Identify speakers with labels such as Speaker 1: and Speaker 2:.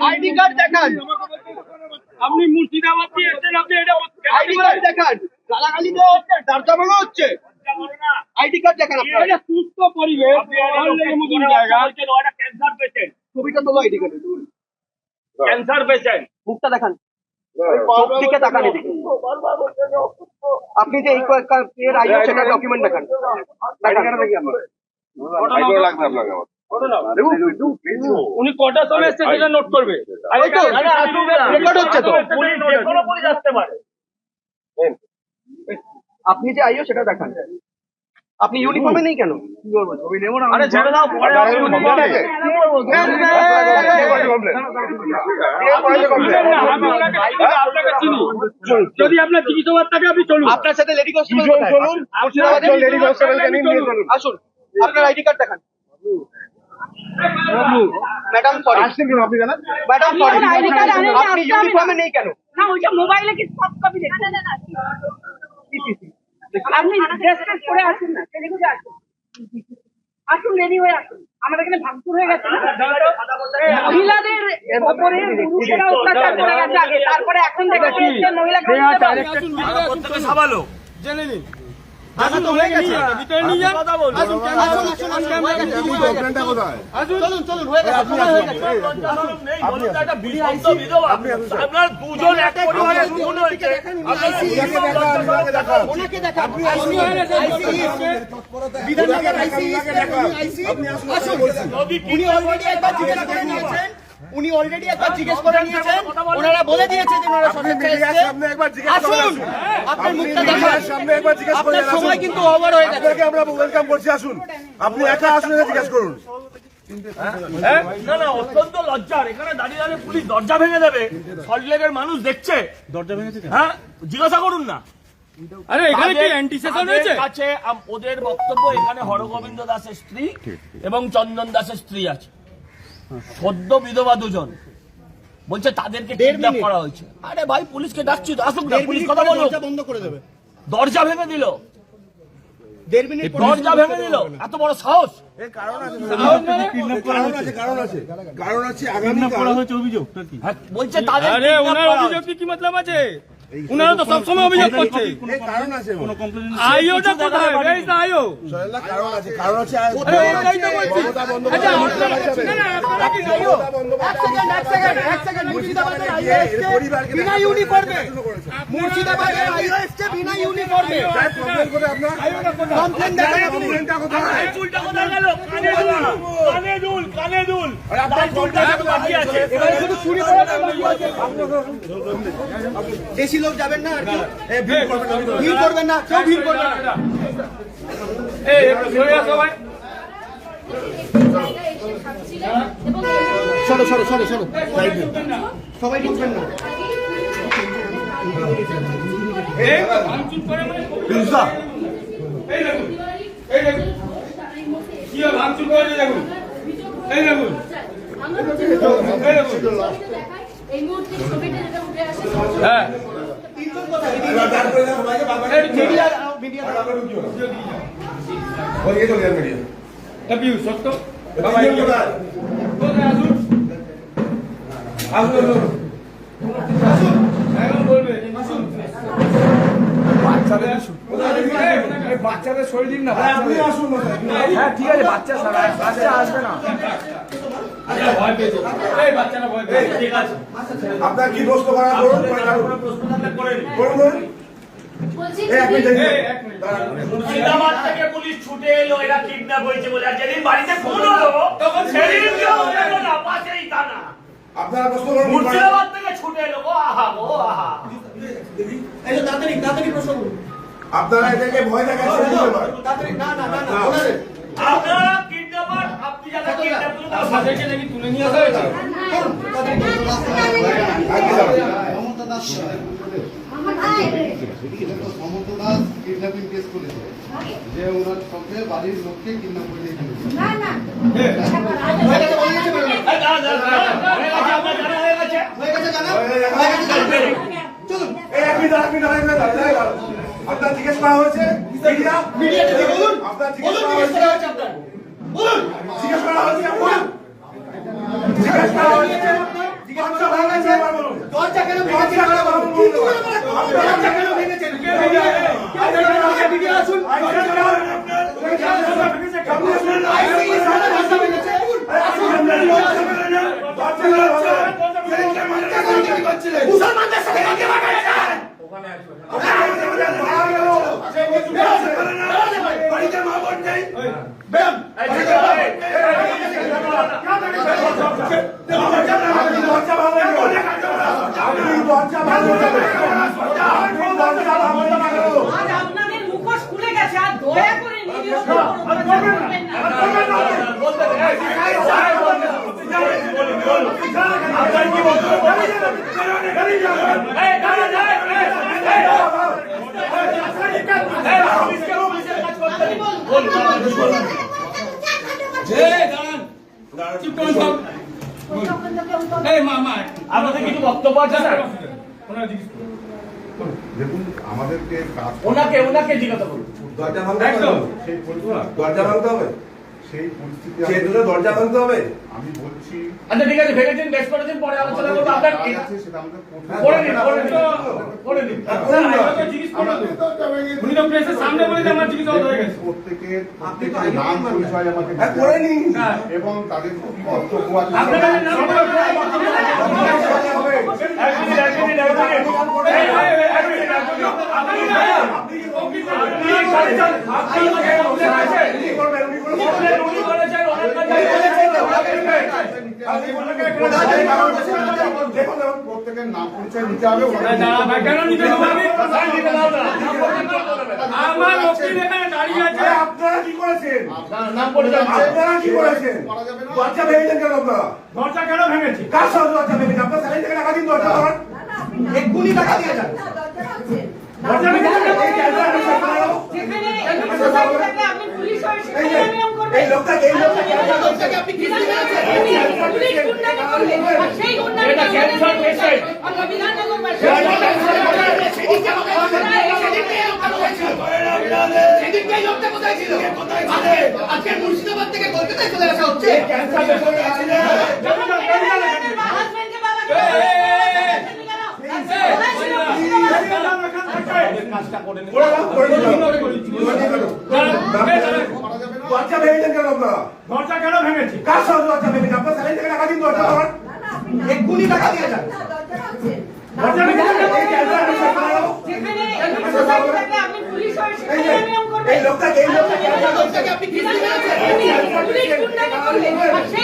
Speaker 1: ID card দেখান।
Speaker 2: আপনি মুর্শিদাবাদ দিয়ে এসেছেন আপনি এটা
Speaker 1: আইডি কার্ড দেখান। গালাগালি দেওয়া হচ্ছে হচ্ছে। আইডি কার্ড দেখান আপনার।
Speaker 2: এটা সুস্থ পরিবেশ অনলাইনের মতন জায়গা। ক্যান্সার পেশেন্ট
Speaker 1: ছবিটা তোলো আইডি কার্ড।
Speaker 2: ক্যান্সার পেশেন্ট
Speaker 1: মুখটা দেখান। চোখ দিকে তাকান এদিকে। আপনি যে এই কয়েক- এর আইডি সেটা ডকুমেন্ট দেখান। দেখান।
Speaker 2: উনি কটার সময় এসছে সেটা নোট করবে
Speaker 1: রেকর্ড হচ্ছে তো।
Speaker 2: পুলিশ কোনো পুলিশ আসতে পারে
Speaker 1: আপনি যে আইও সেটা দেখান আপনি ইউনিফর্মে নেই কেন
Speaker 2: না, আপনাকে চিনি। যদি আপনার জিজ্ঞাসাবাদ থাকে আপনি চলুন
Speaker 1: আপনার সাথে লেডি কনস্টেবল চলুন
Speaker 2: লেডি চলুন।
Speaker 1: আসুন আপনার আইডি কার্ড দেখান ম্যাডাম সরি ম্যাডাম সরি
Speaker 3: আপনার ID card আনেননি,
Speaker 1: আপনি
Speaker 3: আসতে হবে না।
Speaker 1: ইউনিফর্মে নেই কেন
Speaker 3: না ওইটা মোবাইলে কি সব কপি দেখুন আপনি ড্রেস ট্রেস করে আসুন না সেদিকে যে আসুন আসুন রেডি হয়ে আসুন আমাদের এখানে ভাঙচুর হয়ে গেছে মহিলাদের উপরে পুরুষেরা অত্যাচার করে গেছে আগে তারপরে এখন দেখে মহিলা
Speaker 2: ভিতরে নিয়ে যান। আপনার দুজন এক পরিবারের দুজন হয়েছে
Speaker 4: উনি অলরেডি একবার জিজ্ঞেস করে নিয়েছেন উনি অলরেডি একবার জিজ্ঞেস করে নিয়েছেন। ওনারা বলে দিয়েছে যে ওনারা
Speaker 5: সামনে একবার জিজ্ঞেস
Speaker 4: আসুন। আপনার মুখটা দেখান।
Speaker 5: সামনে একবার জিজ্ঞেস করে
Speaker 4: আপনার সময় কিন্তু ওভার হয়ে গেছে।
Speaker 5: আপনাকে আমরা ওয়েলকাম করছি আসুন। আপনি একা আসুন জিজ্ঞেস করুন।
Speaker 2: হ্যাঁ? না না অত্যন্ত লজ্জার। এখানে দাঁড়িয়ে দাঁড়িয়ে পুলিশ দরজা ভেঙে দেবে। সল্টলেকের মানুষ দেখছে। দরজা ভেঙেছে হ্যাঁ? জিজ্ঞাসা করুন না। আরে এখানে কি অ্যান্টিসেশন হয়েছে? কাছে ওদের বক্তব্য এখানে হরগোবিন্দ দাসের স্ত্রী এবং চন্দন দাসের স্ত্রী আছে। সদ্য বিধবা দুজন। বলছে তাদেরকে কিডন্যাপ করা হয়েছে। আরে ভাই পুলিশকে ডাকছি তো আসুক না পুলিশ কথা বলো
Speaker 4: বন্ধ করে দেবে।
Speaker 2: দরজা ভেঙে দিল। দরজা ভেঙে দিল। এত বড় সাহস?
Speaker 5: কারণ আছে। কারণ আছে কারণ আছে।
Speaker 2: বলছে তাদের
Speaker 6: কি মতলব আছে? উনারা তো সবসময় অভিযোগ করছে।
Speaker 5: এই কারণ আছে কোনো
Speaker 6: আইওটা কোথায়? আচ্ছা
Speaker 4: আইও? বেশি লোক যাবেন না আর কি? ভিড় করবেন না কেউ ভিড় করবেন না।
Speaker 6: সরে।
Speaker 4: সরো সরো সরো সবাই ঢুকবেন না।
Speaker 6: এই তো ভাঙচুর করে মানে এই দেখুন এই দেখুন। কি ভাঙচুর করেছে দেখুন? এই দেখুন। এই দেখুন।
Speaker 7: এই মুহূর্তে ছবিটা যেটা উঠে আসে
Speaker 6: হ্যাঁ।
Speaker 5: বাচ্চাদের শরীর দিন না
Speaker 6: হ্যাঁ ঠিক আছে বাচ্চা বাচ্চা আসবে না।
Speaker 5: আপনার কি প্রশ্ন করা করুন। করুন। করুন।
Speaker 7: বলছি
Speaker 5: এই এক মিনিট
Speaker 6: এই
Speaker 5: দেখুন।
Speaker 6: এক মিনিট।
Speaker 2: মুর্শিদাবাদ থেকে পুলিশ ছুটে এলো এরা কিডন্যাপ হয়েছে বলে। আর যেদিন বাড়িতে ফোন হলো তখন সেদিন কেউ না পাশেই থানা।
Speaker 5: আপনারা প্রশ্ন করুন
Speaker 2: মুর্শিদাবাদ থেকে ছুটে এলো ও আহা ও আহা।
Speaker 4: এই যে তাড়াতাড়ি তাড়াতাড়ি প্রশ্ন করুন।
Speaker 5: আপনারা এটাকে ভয় দেখাচ্ছেন
Speaker 4: না না না না
Speaker 2: আপনারা
Speaker 8: যে ওনার সঙ্গে বাড়ির লোককে কিডন্যাপ করে
Speaker 2: আপনার
Speaker 5: জিজ্ঞেস করা হয়েছে। মিডিয়া
Speaker 4: মিডিয়াতে বলুন
Speaker 5: আপনার। জিজ্ঞেস করা
Speaker 4: জিজ্ঞেস করা হয়েছে আপনার
Speaker 5: জিজ্ঞেস করা হয়েছে জিজ্ঞেস করা হয়েছে
Speaker 4: কেন ভেঙেছেন? দরজা কেন ভেঙেছেন? রাস্তা ভেঙেছে। মুসলমানদের সাথে কাকে বাগাইছেন?
Speaker 3: আজ আপনাদের মুখোশ খুলে গেছে আর দয়া করে নিজের উপর অত্যাচার করবেন না
Speaker 6: চুপ করুন সব এই মামা
Speaker 2: আপনাদের কিছু বক্তব্য আছে স্যার
Speaker 6: ওনারা জিজ্ঞেস করুন।
Speaker 8: দেখুন আমাদেরকে কাজ
Speaker 2: ওনাকে ওনাকে জিজ্ঞাসা করুন
Speaker 5: দরজা ভাঙতে
Speaker 6: একদম।
Speaker 5: হবে দরজা ভাঙতে হবে
Speaker 8: সেই পরিস্থিতি
Speaker 5: সে দুটো দরজা ভাঙতে হবে।
Speaker 8: আমি বলছি
Speaker 2: আচ্ছা ঠিক আছে ভেঙেছেন বেশ করেছেন পরে আলোচনা করব। আপনার
Speaker 8: সেটা আমাদের
Speaker 2: করে নিন করে নিন। করে নিন।
Speaker 6: জিজ্ঞেস করুন। উনি তো প্রেসের সামনে বলে আমার জিজ্ঞাসা হয়ে গেছে
Speaker 8: প্রত্যেকের
Speaker 5: আপনি তো
Speaker 8: প্রত্যেকের নাম পরিচয় আমাকে
Speaker 5: হ্যাঁ, করে নিন।
Speaker 6: হ্যাঁ।
Speaker 8: এবং তাদের কি কর্তব্য আছে।
Speaker 6: আপনাদের নাম মিনিট। আপনি কেন
Speaker 5: আপনারা কি করেছেন কেন
Speaker 6: দরজা কেন ভেঙেছে
Speaker 5: কার সঙ্গে দরজা ভেঙেছেন আপনার স্যালারি থেকে টাকা দিন দরজা
Speaker 4: এক্ষুনি টাকা দিয়ে যান। আজকে মুর্শিদাবাদ থেকে কলকাতায় চলে আসা হচ্ছে
Speaker 5: ক্যান্সার পেশেন্ট আছে না
Speaker 3: হাজবেন্ডকে বাবা
Speaker 2: কাজটা করে নিন
Speaker 5: করে দাও, করে দিলাম। করে দিলাম।
Speaker 8: করা যাবে না
Speaker 5: দরজা ভেঙেছেন কেন আপনারা
Speaker 6: দরজা কেন ভেঙেছে
Speaker 5: কার সঙ্গে